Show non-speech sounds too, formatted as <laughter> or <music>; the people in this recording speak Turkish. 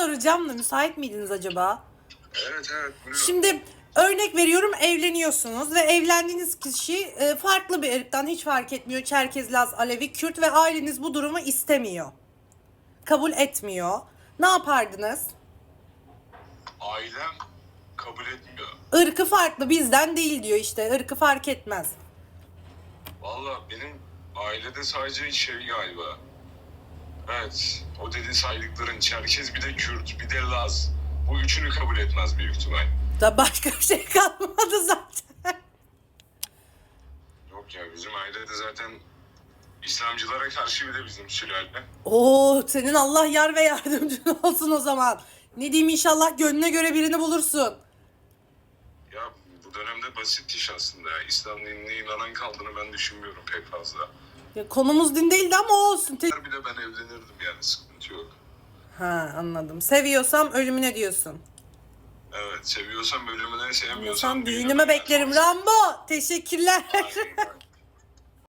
soracağım da müsait miydiniz acaba? Evet evet. buyurun. Şimdi örnek veriyorum evleniyorsunuz ve evlendiğiniz kişi e, farklı bir ırktan hiç fark etmiyor. Çerkez, Laz, Alevi, Kürt ve aileniz bu durumu istemiyor. Kabul etmiyor. Ne yapardınız? Ailem kabul etmiyor. Irkı farklı bizden değil diyor işte. Irkı fark etmez. Valla benim ailede sadece şey galiba. Evet. O dedi saydıkların Çerkez bir de Kürt bir de Laz. Bu üçünü kabul etmez büyük ihtimal. Da başka bir şey kalmadı zaten. Yok ya bizim ailede zaten İslamcılara karşı bir de bizim sülale. Oo senin Allah yar ve yardımcın <laughs> olsun o zaman. Ne diyeyim inşallah gönlüne göre birini bulursun. Ya bu dönemde basit iş aslında. İslam dinine inanan kaldığını ben düşünmüyorum pek fazla. Ya konumuz din değildi ama olsun. Te- Bir de ben evlenirdim yani sıkıntı yok. ha anladım. Seviyorsam ölümüne diyorsun. Evet seviyorsam ölümüne sevmiyorsam Diyorsam düğünüme beklerim. Rambo teşekkürler. Aynen. <laughs>